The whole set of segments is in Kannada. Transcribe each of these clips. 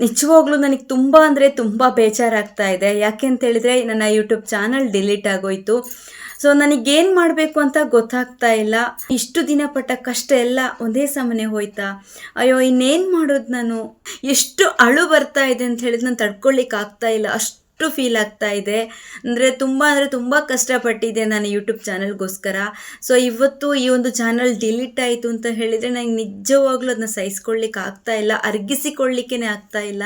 ನಿಜವಾಗ್ಲೂ ನನಗೆ ತುಂಬ ಅಂದರೆ ತುಂಬ ಬೇಜಾರಾಗ್ತಾ ಇದೆ. ಯಾಕೆ ಅಂತ ಹೇಳಿದ್ರೆ ನನ್ನ ಯೂಟ್ಯೂಬ್ ಚಾನಲ್ ಡಿಲೀಟ್ ಆಗೋಯ್ತು. ಸೊ ನನಗೇನು ಮಾಡಬೇಕು ಅಂತ ಗೊತ್ತಾಗ್ತಾ ಇಲ್ಲ. ಇಷ್ಟು ದಿನ ಪಟ್ಟ ಕಷ್ಟ ಎಲ್ಲ ಒಂದೇ ಸಮನೆ ಹೋಯ್ತಾ. ಅಯ್ಯೋ, ಇನ್ನೇನು ಮಾಡೋದು ನಾನು? ಎಷ್ಟು ಅಳು ಬರ್ತಾ ಇದೆ ಅಂತ ಹೇಳಿದ್ರೆ ನಾನು ತಡ್ಕೊಳ್ಳಿಕ್ಕೆ ಆಗ್ತಾ ಇಲ್ಲ. ಅಷ್ಟು ಫೀಲ್ ಆಗ್ತಾ ಇದೆ. ಅಂದರೆ ತುಂಬ ಅಂದರೆ ತುಂಬ ಕಷ್ಟಪಟ್ಟಿದೆ ನಾನು ಯೂಟ್ಯೂಬ್ ಚಾನಲ್ಗೋಸ್ಕರ ಸೊ ಇವತ್ತು ಈ ಒಂದು ಚಾನಲ್ ಡಿಲೀಟ್ ಆಯಿತು ಅಂತ ಹೇಳಿದರೆ ನನಗೆ ನಿಜವಾಗ್ಲೂ ಅದನ್ನ ಸಹಿಸ್ಕೊಳ್ಳಿಕ್ಕೆ ಆಗ್ತಾ ಇಲ್ಲ ಅರ್ಗಿಸಿಕೊಳ್ಳಿಕ್ಕೇ ಆಗ್ತಾ ಇಲ್ಲ.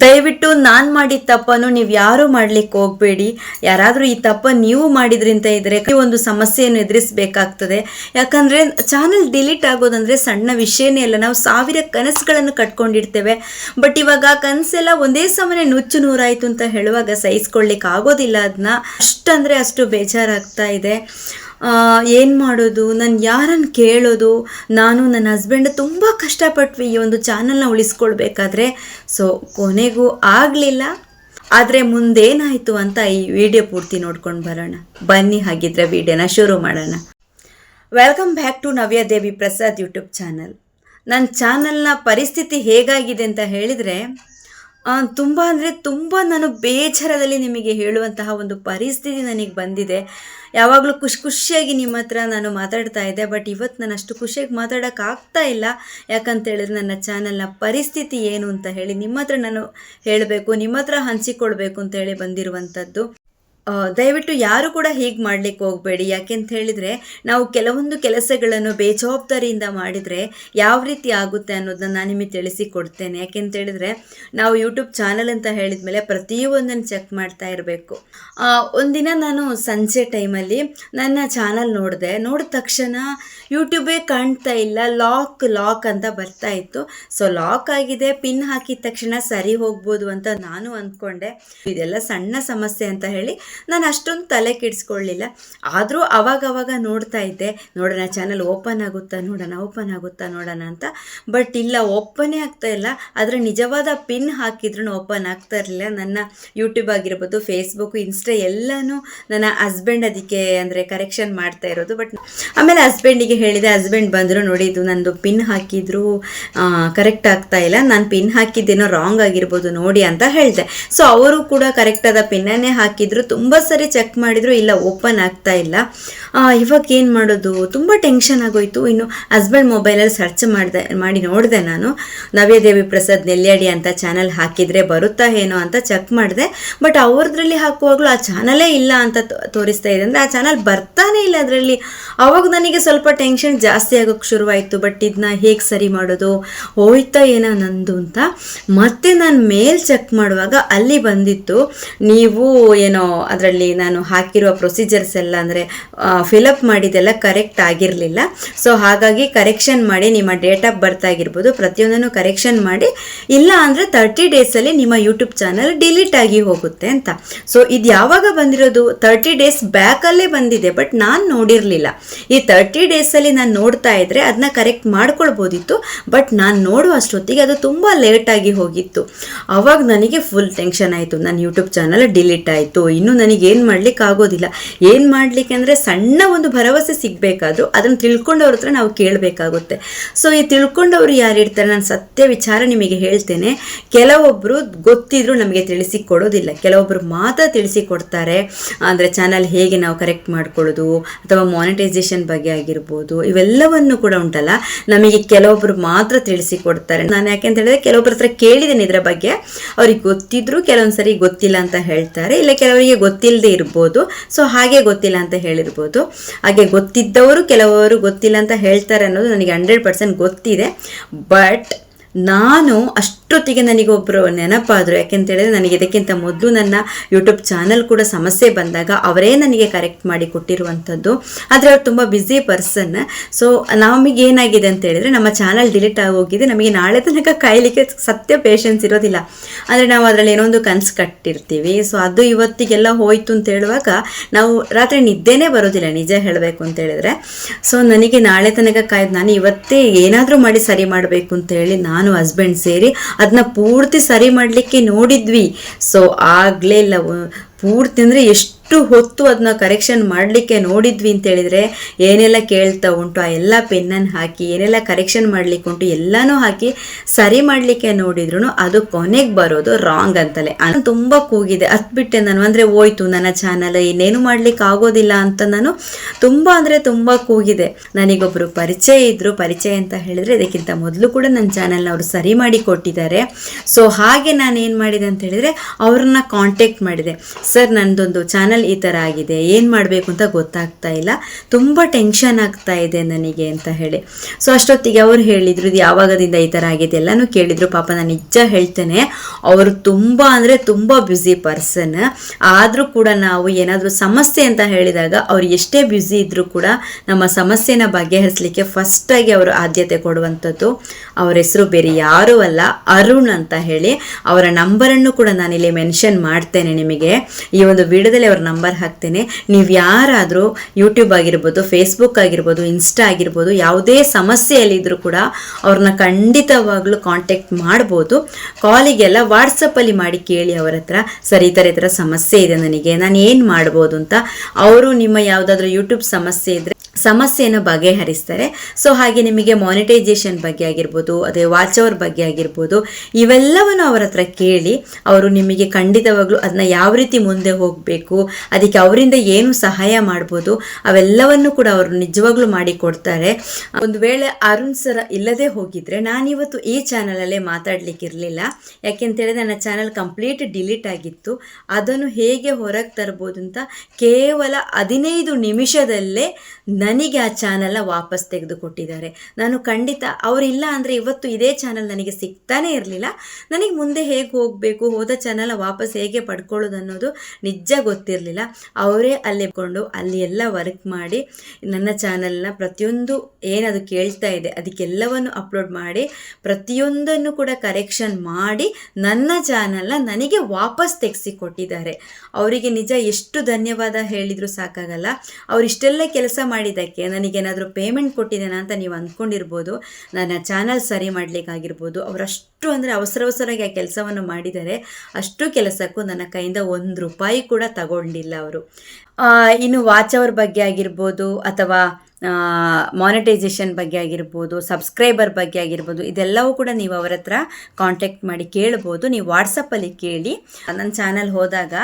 ದಯವಿಟ್ಟು ನಾನು ಮಾಡಿದ ತಪ್ಪನ್ನು ನೀವು ಯಾರೂ ಮಾಡ್ಲಿಕ್ಕೆ ಹೋಗಬೇಡಿ. ಯಾರಾದರೂ ಈ ತಪ್ಪ ನೀವು ಮಾಡಿದ್ರಿ ಅಂತ ಇದ್ದರೆ ಒಂದು ಸಮಸ್ಯೆಯನ್ನು ಎದುರಿಸಬೇಕಾಗ್ತದೆ. ಯಾಕಂದರೆ ಚಾನಲ್ ಡಿಲೀಟ್ ಆಗೋದಂದರೆ ಸಣ್ಣ ವಿಷಯನೇ ಅಲ್ಲ. ನಾವು ಸಾವಿರ ಕನಸುಗಳನ್ನು ಕಟ್ಕೊಂಡಿರ್ತೇವೆ. ಬಟ್ ಇವಾಗ ಕನಸೆಲ್ಲ ಒಂದೇ ಸಮನೆ ನುಚ್ಚು ನೂರಾಯಿತು ಅಂತ ಹೇಳುವಾಗ ಸಹಿಸ್ಕೊಳ್ಳಿಕ್ಕೆ ಆಗೋದಿಲ್ಲ ಅದನ್ನ ಅಷ್ಟಂದರೆ ಅಷ್ಟು ಬೇಜಾರಾಗ್ತಾ ಇದೆ. ಏನು ಮಾಡೋದು? ನಾನು ಯಾರನ್ನು ಕೇಳೋದು? ನಾನು ನನ್ನ ಹಸ್ಬೆಂಡ್ ತುಂಬ ಕಷ್ಟಪಟ್ವಿ ಈ ಒಂದು ಚಾನಲ್ನ ಉಳಿಸ್ಕೊಳ್ಬೇಕಾದ್ರೆ. ಸೊ ಕೊನೆಗೂ ಆಗಲಿಲ್ಲ. ಆದರೆ ಮುಂದೇನಾಯಿತು ಅಂತ ಈ ವಿಡಿಯೋ ಪೂರ್ತಿ ನೋಡ್ಕೊಂಡು ಬರೋಣ. ಬನ್ನಿ ಹಾಗಿದ್ರೆ ವಿಡಿಯೋನ ಶುರು ಮಾಡೋಣ. Welcome back to Navyadevi Prasad YouTube channel ನನ್ನ ಚಾನಲ್ನ ಪರಿಸ್ಥಿತಿ ಹೇಗಾಗಿದೆ ಅಂತ ಹೇಳಿದರೆ ತುಂಬ ಅಂದರೆ ತುಂಬ ನಾನು ಬೇಜಾರದಲ್ಲಿ ನಿಮಗೆ ಹೇಳುವಂತಹ ಒಂದು ಪರಿಸ್ಥಿತಿ ನನಗೆ ಬಂದಿದೆ. ಯಾವಾಗಲೂ ಖುಷಿ ಖುಷಿಯಾಗಿ ನಿಮ್ಮ ಹತ್ರ ನಾನು ಮಾತಾಡ್ತಾ ಇದ್ದೆ ಬಟ್ ಇವತ್ತು ನಾನು ಅಷ್ಟು ಖುಷಿಯಾಗಿ ಮಾತಾಡೋಕ್ಕಾಗ್ತಾ ಇಲ್ಲ. ಯಾಕಂತ ಹೇಳಿದ್ರೆ ನನ್ನ ಚಾನಲ್ನ ಪರಿಸ್ಥಿತಿ ಏನು ಅಂತ ಹೇಳಿ ನಿಮ್ಮ ಹತ್ರ ನಾನು ಹೇಳಬೇಕು, ನಿಮ್ಮ ಹತ್ರ ಹಂಚಿಕೊಳ್ಬೇಕು ಅಂತ ಹೇಳಿ ಬಂದಿರುವಂಥದ್ದು ದಯವಿಟ್ಟು ಯಾರು ಕೂಡ ಹೀಗೆ ಮಾಡಲಿಕ್ಕೆ ಹೋಗಬೇಡಿ. ಯಾಕೆಂತ ಹೇಳಿದರೆ, ನಾವು ಕೆಲವೊಂದು ಕೆಲಸಗಳನ್ನು ಬೇಜವಾಬ್ದಾರಿಯಿಂದ ಮಾಡಿದರೆ ಯಾವ ರೀತಿ ಆಗುತ್ತೆ ಅನ್ನೋದನ್ನ ನಾನು ನಿಮಗೆ ತಿಳಿಸಿಕೊಡ್ತೇನೆ. ಯಾಕೆಂತ ಹೇಳಿದರೆ, ನಾವು ಯೂಟ್ಯೂಬ್ ಚಾನಲ್ ಅಂತ ಹೇಳಿದ ಮೇಲೆ ಪ್ರತಿಯೊಂದನ್ನು ಚೆಕ್ ಮಾಡ್ತಾ ಇರಬೇಕು. ಒಂದಿನ ನಾನು ಸಂಜೆ ಟೈಮಲ್ಲಿ ನನ್ನ ಚಾನಲ್ ನೋಡಿದೆ. ನೋಡಿದ ತಕ್ಷಣ ಯೂಟ್ಯೂಬೇ ಕಾಣ್ತಾ ಇಲ್ಲ. ಲಾಕ್ ಲಾಕ್ ಅಂತ ಬರ್ತಾ ಇತ್ತು. ಸೊ, ಲಾಕ್ ಆಗಿದೆ. ಪಿನ್ ಹಾಕಿದ ತಕ್ಷಣ ಸರಿ ಹೋಗ್ಬೋದು ಅಂತ ನಾನು ಅಂದ್ಕೊಂಡೆ. ಇದೆಲ್ಲ ಸಣ್ಣ ಸಮಸ್ಯೆ ಅಂತ ಹೇಳಿ ನಾನು ಅಷ್ಟೊಂದು ತಲೆ ಕೆಡಿಸ್ಕೊಳ್ಳಿಲ್ಲ. ಆದರೂ ಅವಾಗವಾಗ ಅವಾಗ ನೋಡ್ತಾ ಇದ್ದೆ, ನೋಡೋಣ ಚಾನಲ್ ಓಪನ್ ಆಗುತ್ತಾ, ನೋಡೋಣ ಓಪನ್ ಆಗುತ್ತಾ, ನೋಡೋಣ ಅಂತ. ಬಟ್ ಇಲ್ಲ ಓಪನೇ ಆಗ್ತಾ ಇಲ್ಲ. ಆದರೆ ನಿಜವಾದ ಪಿನ್ ಹಾಕಿದ್ರೂ ಓಪನ್ ಆಗ್ತಾ ಇರಲಿಲ್ಲ. ನನ್ನ ಯೂಟ್ಯೂಬ್ ಆಗಿರ್ಬೋದು ಫೇಸ್ಬುಕ್ ಇನ್ಸ್ಟಾ ಎಲ್ಲನೂ ನನ್ನ ಹಸ್ಬೆಂಡ್ ಅದಕ್ಕೆ ಅಂದರೆ ಕರೆಕ್ಷನ್ ಮಾಡ್ತಾ ಇರೋದು. ಬಟ್ ಆಮೇಲೆ ಹಸ್ಬೆಂಡಿಗೆ ಹೇಳಿದೆ ಹಸ್ಬೆಂಡ್ ಬಂದರು ನೋಡಿ, ಇದು ನಂದು ಪಿನ್ ಹಾಕಿದ್ರು ಕರೆಕ್ಟ್ ಆಗ್ತಾ ಇಲ್ಲ. ನಾನು ಪಿನ್ ಹಾಕಿದ್ದೇನೋ ರಾಂಗ್ ಆಗಿರ್ಬೋದು, ನೋಡಿ ಅಂತ ಹೇಳಿದೆ. ಸೊ ಅವರು ಕೂಡ ಕರೆಕ್ಟಾದ ಪಿನ್ನನ್ನೇ ಹಾಕಿದ್ರು. ತುಂಬ ಸರಿ ಚೆಕ್ ಮಾಡಿದ್ರು, ಇಲ್ಲ ಓಪನ್ ಆಗ್ತಾ ಇಲ್ಲ. ಇವಾಗ ಏನು ಮಾಡೋದು? ತುಂಬ ಟೆನ್ಷನ್ ಆಗೋಯ್ತು. ಇನ್ನು ಹಸ್ಬೆಂಡ್ ಮೊಬೈಲಲ್ಲಿ ಸರ್ಚ್ ಮಾಡಿದೆ, ಮಾಡಿ ನೋಡಿದೆ ನಾನು. ನವ್ಯದೇವಿ ಪ್ರಸಾದ್ ನೆಲ್ಯಾಡಿ ಅಂತ ಚಾನಲ್ ಹಾಕಿದರೆ ಬರುತ್ತಾ ಏನೋ ಅಂತ ಚೆಕ್ ಮಾಡಿದೆ. ಬಟ್ ಅವ್ರದ್ರಲ್ಲಿ ಹಾಕುವಾಗಲೂ ಆ ಚಾನಲೇ ಇಲ್ಲ ಅಂತ ತೋರಿಸ್ತಾ ಇದೆ. ಅಂದರೆ ಆ ಚಾನಲ್ ಬರ್ತಾನೆ ಇಲ್ಲ ಅದರಲ್ಲಿ. ಅವಾಗ ನನಗೆ ಸ್ವಲ್ಪ ಟೆನ್ಷನ್ ಜಾಸ್ತಿ ಆಗೋಕ್ಕೆ ಶುರುವಾಯಿತು. ಬಟ್ ಇದನ್ನ ಹೇಗೆ ಸರಿ ಮಾಡೋದು? ಹೋಯ್ತಾ ಏನೋ ನಂದು ಅಂತ. ಮತ್ತೆ ನಾನು ಮೇಲ್ ಚೆಕ್ ಮಾಡುವಾಗ ಅಲ್ಲಿ ಬಂದಿತ್ತು, ನೀವು ಏನೋ ಅದರಲ್ಲಿ ನಾನು ಹಾಕಿರುವ ಪ್ರೊಸೀಜರ್ಸ್ ಎಲ್ಲ ಅಂದರೆ ಫಿಲಪ್ ಮಾಡಿದೆಲ್ಲ ಕರೆಕ್ಟ್ ಆಗಿರಲಿಲ್ಲ. ಸೊ ಹಾಗಾಗಿ ಕರೆಕ್ಷನ್ ಮಾಡಿ ನಿಮ್ಮ ಡೇಟ್ ಆಫ್ ಬರ್ತ್ ಆಗಿರ್ಬೋದು, ಪ್ರತಿಯೊಂದನ್ನು ಕರೆಕ್ಷನ್ ಮಾಡಿ, ಇಲ್ಲ ಅಂದರೆ ತರ್ಟಿ ಡೇಸಲ್ಲಿ ನಿಮ್ಮ ಯೂಟ್ಯೂಬ್ ಚಾನಲ್ ಡಿಲೀಟ್ ಆಗಿ ಹೋಗುತ್ತೆ ಅಂತ. ಸೊ ಇದು ಯಾವಾಗ ಬಂದಿರೋದು? ತರ್ಟಿ ಡೇಸ್ ಬ್ಯಾಕಲ್ಲೇ ಬಂದಿದೆ ಬಟ್ ನಾನು ನೋಡಿರಲಿಲ್ಲ. ಈ ತರ್ಟಿ ಡೇಸಲ್ಲಿ ನಾನು ನೋಡ್ತಾ ಇದ್ದರೆ ಅದನ್ನ ಕರೆಕ್ಟ್ ಮಾಡ್ಕೊಳ್ಬೋದಿತ್ತು ಬಟ್ ನಾನು ನೋಡುವ ಅಷ್ಟೊತ್ತಿಗೆ ಅದು ತುಂಬ ಲೇಟಾಗಿ ಹೋಗಿತ್ತು. ಅವಾಗ ನನಗೆ ಫುಲ್ ಟೆನ್ಷನ್ ಆಯಿತು. ನನ್ನ ಯೂಟ್ಯೂಬ್ ಚಾನಲ್ ಡಿಲೀಟ್ ಆಯಿತು. ಇನ್ನು ನನಗೆ ಏನು ಮಾಡ್ಲಿಕ್ಕೆ ಆಗೋದಿಲ್ಲ ಏನು ಮಾಡಲಿಕ್ಕೆ ಅಂದರೆ ಸಣ್ಣ ಒಂದು ಭರವಸೆ ಸಿಗಬೇಕಾದ್ರೂ ಅದನ್ನು ತಿಳ್ಕೊಂಡವ್ರ ಹತ್ರ ನಾವು ಕೇಳಬೇಕಾಗುತ್ತೆ. ಸೊ ಈ ತಿಳ್ಕೊಂಡವರು ಯಾರು ಇರ್ತಾರೆ? ನಾನು ಸತ್ಯ ವಿಚಾರ ನಿಮಗೆ ಹೇಳ್ತೇನೆ. ಕೆಲವೊಬ್ಬರು ಗೊತ್ತಿದ್ರು ನಮಗೆ ತಿಳಿಸಿ ಕೊಡೋದಿಲ್ಲ ಕೆಲವೊಬ್ಬರು ಮಾತ್ರ ತಿಳಿಸಿಕೊಡ್ತಾರೆ. ಅಂದರೆ ಚಾನಲ್ ಹೇಗೆ ನಾವು ಕರೆಕ್ಟ್ ಮಾಡ್ಕೊಳ್ಳೋದು, ಅಥವಾ ಮಾನಿಟೈಸೇಷನ್ ಬಗ್ಗೆ ಆಗಿರ್ಬೋದು, ಇವೆಲ್ಲವನ್ನು ಕೂಡ ಉಂಟಲ್ಲ. ನಮಗೆ ಕೆಲವೊಬ್ಬರು ಮಾತ್ರ ತಿಳಿಸಿಕೊಡ್ತಾರೆ. ನಾನು ನಾನು ಯಾಕೆಂತ ಹೇಳಿದ್ರೆ ಕೆಲವೊಬ್ಬರ ಹತ್ರ ಕೇಳಿದ್ದೇನೆ ಇದರ ಬಗ್ಗೆ. ಅವ್ರಿಗೆ ಗೊತ್ತಿದ್ರು ಕೆಲವೊಂದ್ಸರಿ ಗೊತ್ತಿಲ್ಲ ಅಂತ ಹೇಳ್ತಾರೆ. ಇಲ್ಲ, ಕೆಲವರಿಗೆ ಗೊತ್ತಿಲ್ಲದೆ ಇರ್ಬೋದು. ಸೊ ಹಾಗೆ ಗೊತ್ತಿಲ್ಲ ಅಂತ ಹೇಳಿರ್ಬೋದು. ಹಾಗೆ ಗೊತ್ತಿದ್ದವರು ಕೆಲವರು ಗೊತ್ತಿಲ್ಲ ಅಂತ ಹೇಳ್ತಾರೆ ಅನ್ನೋದು ನನಗೆ ಹಂಡ್ರೆಡ್ ಪರ್ಸೆಂಟ್ ಗೊತ್ತಿದೆ. ಬಟ್ ನಾನು ಅಷ್ಟೊತ್ತಿಗೆ ನನಗೊಬ್ಬರು ನೆನಪಾದರು. ಯಾಕೆಂತ ಹೇಳಿದ್ರೆ ನನಗೆ ಇದಕ್ಕಿಂತ ಮೊದಲು ನನ್ನ ಯೂಟ್ಯೂಬ್ ಚಾನಲ್ ಕೂಡ ಸಮಸ್ಯೆ ಬಂದಾಗ ಅವರೇ ನನಗೆ ಕರೆಕ್ಟ್ ಮಾಡಿ ಕೊಟ್ಟಿರುವಂಥದ್ದು. ಆದರೆ ಅವ್ರು ತುಂಬ ಬ್ಯುಸಿ ಪರ್ಸನ್ ಸೊ ನಮಗೆ ಏನಾಗಿದೆ ಅಂತ ಹೇಳಿದ್ರೆ ನಮ್ಮ ಚಾನಲ್ ಡಿಲೀಟ್ ಆಗೋಗಿದೆ ನಮಗೆ ನಾಳೆ ತನಕ ಕಾಯಲಿಕ್ಕೆ ಸತ್ಯ ಪೇಷನ್ಸ್ ಇರೋದಿಲ್ಲ. ಅಂದರೆ ನಾವು ಅದರಲ್ಲಿ ಏನೋ ಒಂದು ಕನಸು ಕಟ್ಟಿರ್ತೀವಿ. ಸೊ ಅದು ಇವತ್ತಿಗೆಲ್ಲ ಹೋಯಿತು ಅಂತ ಹೇಳುವಾಗ ನಾವು ರಾತ್ರಿ ನಿದ್ದೆನೇ ಬರೋದಿಲ್ಲ, ನಿಜ ಹೇಳಬೇಕು ಅಂತ ಹೇಳಿದ್ರೆ. ಸೊ ನನಗೆ ನಾಳೆ ತನಕ ಕಾಯ್ದು ನಾನು ಇವತ್ತೇ ಏನಾದರೂ ಮಾಡಿ ಸರಿ ಮಾಡಬೇಕು ಅಂತ ಹೇಳಿ ನಾನು ಹಸ್ಬೆಂಡ್ ಸೇರಿ ಅದನ್ನ ಪೂರ್ತಿ ಸರಿ ಮಾಡಲಿಕ್ಕೆ ನೋಡಿದ್ವಿ. ಸೊ ಆಗಲೇ ಇಲ್ಲ ಪೂರ್ತಿ ಅಂದರೆ ಎಷ್ಟು ಎಷ್ಟು ಹೊತ್ತು ಅದನ್ನ ಕರೆಕ್ಷನ್ ಮಾಡಲಿಕ್ಕೆ ನೋಡಿದ್ವಿ ಅಂತ ಹೇಳಿದ್ರೆ, ಏನೆಲ್ಲ ಕೇಳ್ತಾ ಉಂಟು, ಆ ಎಲ್ಲ ಪೆನ್ನನ್ನು ಹಾಕಿ, ಏನೆಲ್ಲ ಕರೆಕ್ಷನ್ ಮಾಡ್ಲಿಕ್ಕೆ ಉಂಟು, ಎಲ್ಲನೂ ಹಾಕಿ ಸರಿ ಮಾಡಲಿಕ್ಕೆ ನೋಡಿದ್ರು ಅದು ಕೊನೆಗೆ ಬರೋದು ರಾಂಗ್ ಅಂತಲೇ. ತುಂಬ ಕೂಗಿದೆ. ಹತ್ಬಿಟ್ಟೆ ನಾನು, ಅಂದರೆ ಹೋಯ್ತು, ನನ್ನ ಚಾನಲ್ ಇನ್ನೇನು ಮಾಡ್ಲಿಕ್ಕೆ ಆಗೋದಿಲ್ಲ ಅಂತ ನಾನು ತುಂಬ ಅಂದರೆ ತುಂಬ ಕೂಗಿದೆ. ನನಗೊಬ್ಬರು ಪರಿಚಯ ಇದ್ರು, ಪರಿಚಯ ಅಂತ ಹೇಳಿದ್ರೆ ಇದಕ್ಕಿಂತ ಮೊದಲು ಕೂಡ ನನ್ನ ಚಾನಲ್ನ ಅವರು ಸರಿ ಮಾಡಿ ಕೊಟ್ಟಿದ್ದಾರೆ. ಸೊ ಹಾಗೆ ನಾನು ಏನು ಮಾಡಿದೆ ಅಂತ ಹೇಳಿದ್ರೆ, ಅವ್ರನ್ನ ಕಾಂಟ್ಯಾಕ್ಟ್ ಮಾಡಿದೆ. ಸರ್ ನನ್ನದೊಂದು ಚಾನಲ್ ಈ ಥರ ಆಗಿದೆ ಏನು ಮಾಡಬೇಕು ಅಂತ ಗೊತ್ತಾಗ್ತಾ ಇಲ್ಲ. ತುಂಬ ಟೆನ್ಷನ್ ಆಗ್ತಾ ಇದೆ ನನಗೆ ಅಂತ ಹೇಳಿ. ಸೊ ಅಷ್ಟೊತ್ತಿಗೆ ಅವ್ರು ಹೇಳಿದ್ರು, ಇದು ಯಾವಾಗದಿಂದ ಈ ಥರ ಆಗಿದೆ ಎಲ್ಲನೂ ಕೇಳಿದ್ರು. ಪಾಪ ನಾನು ನಿಜ ಹೇಳ್ತೇನೆ, ಅವರು ತುಂಬ ಅಂದರೆ ತುಂಬ ಬ್ಯುಸಿ ಪರ್ಸನ್ ಆದರೂ ಕೂಡ ನಾವು ಏನಾದರೂ ಸಮಸ್ಯೆ ಅಂತ ಹೇಳಿದಾಗ ಅವ್ರು ಎಷ್ಟೇ ಬ್ಯುಸಿ ಇದ್ದರೂ ಕೂಡ ನಮ್ಮ ಸಮಸ್ಯೆನ ಬಗೆಹರಿಸಲಿಕ್ಕೆ ಫಸ್ಟಾಗಿ ಅವರು ಆದ್ಯತೆ ಕೊಡುವಂಥದ್ದು ಅವರ ಹೆಸರು ಬೇರೆ ಯಾರೂ ಅಲ್ಲ, ಅರುಣ್ ಅಂತ ಹೇಳಿ. ಅವರ ನಂಬರನ್ನು ಕೂಡ ನಾನಿಲ್ಲಿ ಮೆನ್ಷನ್ ಮಾಡ್ತೇನೆ ನಿಮಗೆ. ಈ ಒಂದು ವಿಡಿಯೋದಲ್ಲಿ ಅವ್ರ ನಂಬರ್ ಹಾಕ್ತೇನೆ. ನೀವು ಯಾರಾದರೂ ಯೂಟ್ಯೂಬ್ ಆಗಿರ್ಬೋದು ಫೇಸ್ಬುಕ್ ಆಗಿರ್ಬೋದು ಇನ್ಸ್ಟಾ ಆಗಿರ್ಬೋದು, ಯಾವುದೇ ಸಮಸ್ಯೆಯಲ್ಲಿದ್ದರೂ ಕೂಡ ಅವ್ರನ್ನ ಖಂಡಿತವಾಗ್ಲೂ ಕಾಂಟ್ಯಾಕ್ಟ್ ಮಾಡ್ಬೋದು. ಕಾಲಿಗೆಲ್ಲ ವಾಟ್ಸಪ್ಪಲ್ಲಿ ಮಾಡಿ ಕೇಳಿ ಅವರ ಹತ್ರ. ಸರಿ, ಈ ಥರ ಈ ಥರ ಸಮಸ್ಯೆ ಇದೆ ನನಗೆ, ನಾನು ಏನು ಮಾಡ್ಬೋದು ಅಂತ. ಅವರು ನಿಮ್ಮ ಯಾವುದಾದ್ರೂ ಯೂಟ್ಯೂಬ್ ಸಮಸ್ಯೆ ಇದ್ದರೆ ಸಮಸ್ಯೆಯನ್ನು ಬಗೆಹರಿಸ್ತಾರೆ. ಸೊ ಹಾಗೆ ನಿಮಗೆ ಮಾನಿಟೈಸೇಷನ್ ಬಗ್ಗೆ ಆಗಿರ್ಬೋದು, ಅದೇ ವಾಚ್ ಅವರ್ ಬಗ್ಗೆ ಆಗಿರ್ಬೋದು, ಇವೆಲ್ಲವನ್ನು ಅವರ ಹತ್ರ ಕೇಳಿ ಅವರು ನಿಮಗೆ ಖಂಡಿತವಾಗ್ಲೂ ಅದನ್ನ ಯಾವ ರೀತಿ ಮುಂದೆ ಹೋಗಬೇಕು, ಅದಕ್ಕೆ ಅವರಿಂದ ಏನು ಸಹಾಯ ಮಾಡ್ಬೋದು, ಅವೆಲ್ಲವನ್ನು ಕೂಡ ಅವರು ನಿಜವಾಗ್ಲೂ ಮಾಡಿಕೊಡ್ತಾರೆ ಒಂದು ವೇಳೆ ಅರುಣ್ ಸರ ಇಲ್ಲದೆ ಹೋಗಿದ್ರೆ ನಾನಿವತ್ತು ಈ ಚಾನಲಲ್ಲೇ ಮಾತಾಡ್ಲಿಕ್ಕೆ ಇರಲಿಲ್ಲ ಯಾಕೆಂತೇಳಿದ್ರೆ ನನ್ನ ಚಾನಲ್ ಕಂಪ್ಲೀಟ್ ಡಿಲೀಟ್ ಆಗಿತ್ತು. ಅದನ್ನು ಹೇಗೆ ಹೊರಗೆ ತರ್ಬೋದು ಅಂತ ಕೇವಲ ಹದಿನೈದು ನಿಮಿಷದಲ್ಲೇ ನನಗೆ ಆ ಚಾನಲ್ನ ವಾಪಸ್ ತೆಗೆದುಕೊಟ್ಟಿದ್ದಾರೆ. ನಾನು ಖಂಡಿತ ಅವರಿಲ್ಲ ಅಂದರೆ ಇವತ್ತು ಇದೇ ಚಾನಲ್ ನನಗೆ ಸಿಗ್ತಾನೇ ಇರಲಿಲ್ಲ. ನನಗೆ ಮುಂದೆ ಹೇಗೆ ಹೋಗಬೇಕು, ಹೋದ ಚಾನಲ್ನ ವಾಪಸ್ ಹೇಗೆ ಪಡ್ಕೊಳ್ಳೋದು ಅನ್ನೋದು ನಿಜ ಗೊತ್ತಿರಲಿಲ್ಲ. ಅವರೇ ಅಲ್ಲಿ ಕೊಂಡು ಅಲ್ಲಿ ಎಲ್ಲ ವರ್ಕ್ ಮಾಡಿ ನನ್ನ ಚಾನಲ್ನ ಪ್ರತಿಯೊಂದು ಏನದು ಕೇಳ್ತಾ ಇದೆ, ಅದಕ್ಕೆಲ್ಲವನ್ನು ಅಪ್ಲೋಡ್ ಮಾಡಿ, ಪ್ರತಿಯೊಂದನ್ನು ಕೂಡ ಕರೆಕ್ಷನ್ ಮಾಡಿ ನನ್ನ ಚಾನಲ್ನ ನನಗೆ ವಾಪಸ್ ತೆಗೆಸಿಕೊಟ್ಟಿದ್ದಾರೆ. ಅವರಿಗೆ ನಿಜ ಎಷ್ಟು ಧನ್ಯವಾದ ಹೇಳಿದರೂ ಸಾಕಾಗಲ್ಲ. ಅವರಿಷ್ಟೆಲ್ಲ ಕೆಲಸ ಮಾಡಿದ್ದಕ್ಕೆ ನನಗೇನಾದರೂ ಪೇಮೆಂಟ್ ಕೊಟ್ಟಿದ್ದೇನೆ ಅಂತ ನೀವು ಅಂದ್ಕೊಂಡಿರ್ಬೋದು ನನ್ನ ಚಾನಲ್ ಸರಿ ಮಾಡಲಿಕ್ಕಾಗಿರ್ಬೋದು, ಅವರಷ್ಟು ಅಂದರೆ ಅವಸರ ಅವಸರವಾಗಿ ಆ ಕೆಲಸವನ್ನು ಮಾಡಿದರೆ ಅಷ್ಟು ಕೆಲಸಕ್ಕೂ ನನ್ನ ಕೈಯಿಂದ ಒಂದು ರೂಪಾಯಿ ಕೂಡ ತಗೊಂಡಿಲ್ಲ ಅವರು. ಇನ್ನು ವಾಚ್ ಅವ್ರ ಬಗ್ಗೆ ಆಗಿರ್ಬೋದು ಅಥವಾ ಮಾನಿಟೈಸೇಷನ್ ಬಗ್ಗೆ ಆಗಿರ್ಬೋದು ಸಬ್ಸ್ಕ್ರೈಬರ್ ಬಗ್ಗೆ ಆಗಿರ್ಬೋದು, ಇದೆಲ್ಲವೂ ಕೂಡ ನೀವು ಅವರ ಹತ್ರ ಕಾಂಟ್ಯಾಕ್ಟ್ ಮಾಡಿ ಕೇಳ್ಬೋದು. ನೀವು ವಾಟ್ಸಪ್ಪಲ್ಲಿ ಕೇಳಿ. ನನ್ನ ಚಾನಲ್ ಹೋದಾಗ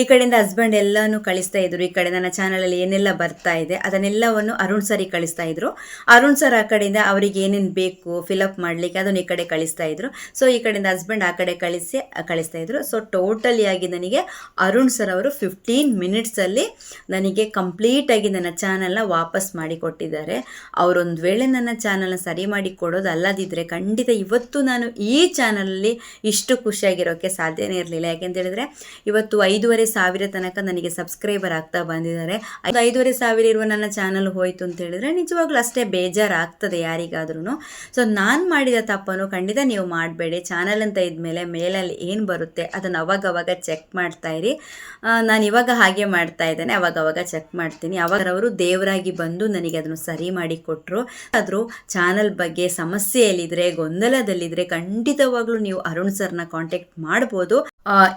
ಈ ಕಡೆಯಿಂದ ಹಸ್ಬೆಂಡ್ ಎಲ್ಲನೂ ಕಳಿಸ್ತಾ ಇದ್ರು. ಈ ಕಡೆ ನನ್ನ ಚಾನಲಲ್ಲಿ ಏನೆಲ್ಲ ಬರ್ತಾ ಇದೆ, ಅದನ್ನೆಲ್ಲವನ್ನು ಅರುಣ್ ಸರಿ ಕಳಿಸ್ತಾ ಇದ್ರು. ಅರುಣ್ ಸರ್ ಆ ಕಡೆಯಿಂದ ಅವರಿಗೆ ಏನೇನು ಬೇಕು ಫಿಲಪ್ ಮಾಡಲಿಕ್ಕೆ ಅದನ್ನು ಈ ಕಡೆ ಕಳಿಸ್ತಾ ಇದ್ರು. ಸೊ ಈ ಕಡೆಯಿಂದ ಹಸ್ಬೆಂಡ್ ಆ ಕಡೆ ಕಳಿಸಿ, ಕಳಿಸ್ತಾ ಇದ್ರು. ಸೊ ಟೋಟಲಿ ಆಗಿ ನನಗೆ ಅರುಣ್ ಸರ್ ಅವರು ಫಿಫ್ಟೀನ್ ಮಿನಿಟ್ಸಲ್ಲಿ ನನಗೆ ಕಂಪ್ಲೀಟಾಗಿ ನನ್ನ ಚಾನಲ್ನ ವಾಪಸ್ ಮಾಡಿ ಕೊಟ್ಟಿದ್ದಾರೆ. ಅವರೊಂದು ವೇಳೆ ನನ್ನ ಚಾನಲ್ನ ಸರಿ ಮಾಡಿ ಕೊಡೋದು ಅಲ್ಲದಿದ್ದರೆ ಖಂಡಿತ ಇವತ್ತು ನಾನು ಈ ಚಾನಲಲ್ಲಿ ಇಷ್ಟು ಖುಷಿಯಾಗಿರೋಕ್ಕೆ ಸಾಧ್ಯನೇ ಇರಲಿಲ್ಲ. ಯಾಕೆಂತ ಹೇಳಿದ್ರೆ ಇವತ್ತು ಐದೂವರೆ ಸಾವಿರ ತನಕ ನನಗೆ ಸಬ್ಸ್ಕ್ರೈಬರ್ ಆಗ್ತಾ ಬಂದಿದ್ದಾರೆ. ಐದೂವರೆ ಸಾವಿರ ಇರುವ ನನ್ನ ಚಾನಲ್ ಹೋಯಿತು ಅಂತ ಹೇಳಿದ್ರೆ ನಿಜವಾಗ್ಲೂ ಅಷ್ಟೇ ಬೇಜಾರಾಗ್ತದೆ ಯಾರಿಗಾದ್ರೂ ಸೊ, ನಾನು ಮಾಡಿದ ತಪ್ಪನ್ನು ಖಂಡಿತ ನೀವು ಮಾಡಬೇಡಿ. ಚಾನಲ್ ಅಂತ ಇದ್ಮೇಲೆ ಮೇಲಲ್ಲಿ ಏನು ಬರುತ್ತೆ ಅದನ್ನು ಅವಾಗವಾಗ ಚೆಕ್ ಮಾಡ್ತಾ ಇರಿ. ನಾನು ಇವಾಗ ಹಾಗೆ ಮಾಡ್ತಾ ಇದ್ದೇನೆ. ಅವಾಗವಾಗ ಚೆಕ್ ಮಾಡ್ತೀನಿ. ಅವಾಗ ಅವರು ದೇವರಾಗಿ ಬಂದು ನನಗೆ ಅದನ್ನು ಸರಿ ಮಾಡಿ ಕೊಟ್ಟರು ಆದರೂ ಚಾನಲ್ ಬಗ್ಗೆ ಸಮಸ್ಯೆಯಲ್ಲಿದ್ದರೆ ಗೊಂದಲದಲ್ಲಿದ್ದರೆ ಖಂಡಿತವಾಗ್ಲೂ ನೀವು ಅರುಣ್ ಸರ್ನ ಕಾಂಟ್ಯಾಕ್ಟ್ ಮಾಡ್ಬೋದು.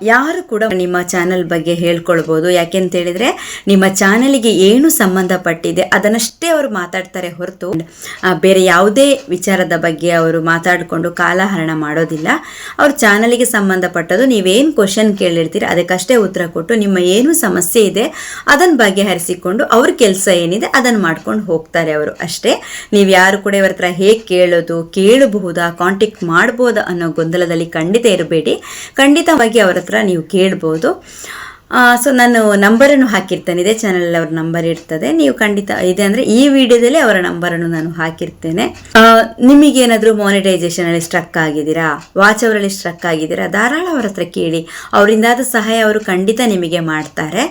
ಯಾರು ಕೂಡ ನಿಮ್ಮ ಚಾನಲ್ ಬಗ್ಗೆ ಹೇಳ್ಕೊಳ್ಬೋದು. ಯಾಕೆಂತ ಹೇಳಿದ್ರೆ ನಿಮ್ಮ ಚಾನಲಿಗೆ ಏನು ಸಂಬಂಧಪಟ್ಟಿದೆ ಅದನ್ನಷ್ಟೇ ಅವರು ಮಾತಾಡ್ತಾರೆ ಹೊರತು ಬೇರೆ ಯಾವುದೇ ವಿಚಾರದ ಬಗ್ಗೆ ಅವರು ಮಾತಾಡಿಕೊಂಡು ಕಾಲಹರಣ ಮಾಡೋದಿಲ್ಲ. ಅವ್ರ ಚಾನಲಿಗೆ ಸಂಬಂಧಪಟ್ಟದು ನೀವೇನು ಕ್ವಶನ್ ಕೇಳಿರ್ತೀರಿ, ಅದಕ್ಕಷ್ಟೇ ಉತ್ತರ ಕೊಟ್ಟು ನಿಮ್ಮ ಏನು ಸಮಸ್ಯೆ ಇದೆ ಅದನ್ನು ಬಗೆಹರಿಸಿಕೊಂಡು ಅವ್ರ ಕೆಲಸ ಏನಿದೆ ಅದನ್ನು ಮಾಡ್ಕೊಂಡು ಹೋಗ್ತಾರೆ ಅವರು ಅಷ್ಟೇ. ನೀವು ಯಾರು ಕೂಡ ಇವ್ರ ಹತ್ರ ಹೇಗೆ ಕೇಳೋದು, ಕೇಳಬಹುದಾ ಕಾಂಟ್ಯಾಕ್ಟ್ ಮಾಡ್ಬೋದಾ ಅನ್ನೋ ಗೊಂದಲದಲ್ಲಿ ಖಂಡಿತ ಇರಬೇಡಿ. ಖಂಡಿತವಾಗಿ ಅವ್ರ ಹತ್ರ ನೀವು ಕೇಳ್ಬೋದು. ಸೊ ನಾನು ನಂಬರನ್ನು ಹಾಕಿರ್ತೇನೆ. ಇದೇ ಚಾನಲಲ್ಲಿ ಅವ್ರ ನಂಬರ್ ಇರ್ತದೆ. ನೀವು ಖಂಡಿತ ಇದೆ ಅಂದರೆ ಈ ವಿಡಿಯೋದಲ್ಲಿ ಅವರ ನಂಬರನ್ನು ನಾನು ಹಾಕಿರ್ತೇನೆ. ನಿಮಗೇನಾದರೂ ಮಾನಿಟೈಸೇಷನಲ್ಲಿ ಸ್ಟ್ರಕ್ ಆಗಿದ್ದೀರಾ? ವಾಚ್ ಅವರಲ್ಲಿ ಸ್ಟ್ರಕ್ ಆಗಿದ್ದೀರಾ? ಧಾರಾಳ ಅವರ ಹತ್ರ ಕೇಳಿ. ಅವರಿಂದಾದ ಸಹಾಯ ಅವರು ಖಂಡಿತ ನಿಮಗೆ ಮಾಡ್ತಾರೆ.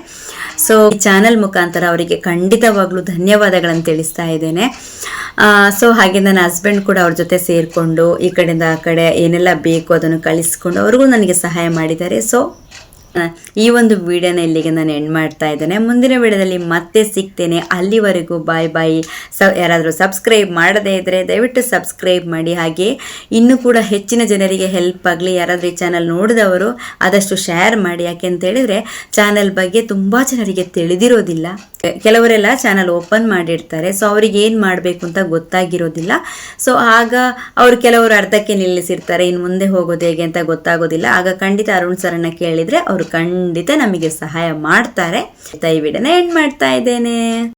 ಸೊ ಈ ಚಾನಲ್ ಮುಖಾಂತರ ಅವರಿಗೆ ಖಂಡಿತವಾಗ್ಲೂ ಧನ್ಯವಾದಗಳನ್ನು ತಿಳಿಸ್ತಾ ಇದ್ದೇನೆ. ಸೊ ಹಾಗೆ ನನ್ನ ಹಸ್ಬೆಂಡ್ ಕೂಡ ಅವ್ರ ಜೊತೆ ಸೇರಿಕೊಂಡು ಈ ಕಡೆಯಿಂದ ಆ ಕಡೆ ಏನೆಲ್ಲ ಬೇಕು ಅದನ್ನು ಕಳಿಸ್ಕೊಂಡು ಅವ್ರಿಗೂ ನನಗೆ ಸಹಾಯ ಮಾಡಿದ್ದಾರೆ. ಸೊ ಈ ಒಂದು ವಿಡಿಯೋನ ಇಲ್ಲಿಗೆ ನಾನು ಎಂಡ್ ಮಾಡ್ತಾ ಇದ್ದೇನೆ. ಮುಂದಿನ ವಿಡಿಯೋದಲ್ಲಿ ಮತ್ತೆ ಸಿಗ್ತೇನೆ. ಅಲ್ಲಿವರೆಗೂ ಬಾಯ್ ಬಾಯ್ ಸ, ಯಾರಾದರೂ ಸಬ್ಸ್ಕ್ರೈಬ್ ಮಾಡದೇ ಇದ್ದರೆ ದಯವಿಟ್ಟು ಸಬ್ಸ್ಕ್ರೈಬ್ ಮಾಡಿ. ಹಾಗೆ ಇನ್ನೂ ಕೂಡ ಹೆಚ್ಚಿನ ಜನರಿಗೆ ಹೆಲ್ಪ್ ಆಗಲಿ, ಯಾರಾದರೂ ಈ ಚಾನಲ್ ನೋಡಿದವರು ಆದಷ್ಟು ಶೇರ್ ಮಾಡಿ. ಯಾಕೆ ಅಂತ ಹೇಳಿದ್ರೆ ಚಾನಲ್ ಬಗ್ಗೆ ತುಂಬ ಜನರಿಗೆ ತಿಳಿದಿರೋದಿಲ್ಲ. ಕೆಲವರೆಲ್ಲ ಚಾನಲ್ ಓಪನ್ ಮಾಡಿರ್ತಾರೆ. ಸೊ ಅವ್ರಿಗೆ ಏನು ಮಾಡಬೇಕು ಅಂತ ಗೊತ್ತಾಗಿರೋದಿಲ್ಲ. ಸೊ ಆಗ ಅವರು ಕೆಲವರು ಅರ್ಧಕ್ಕೆ ನಿಲ್ಲಿಸಿರ್ತಾರೆ. ಇನ್ನು ಮುಂದೆ ಹೋಗೋದು ಹೇಗೆ ಅಂತ ಗೊತ್ತಾಗೋದಿಲ್ಲ. ಆಗ ಖಂಡಿತ ಅರುಣ್ ಸರ್ನ ಕೇಳಿದರೆ ಅವರು ಖಂಡಿತ ನಮಗೆ ಸಹಾಯ ಮಾಡ್ತಾರೆ. ದಯವಿಡನೆ ಎಂಡ್ ಮಾಡ್ತಾ ಇದ್ದೇನೆ.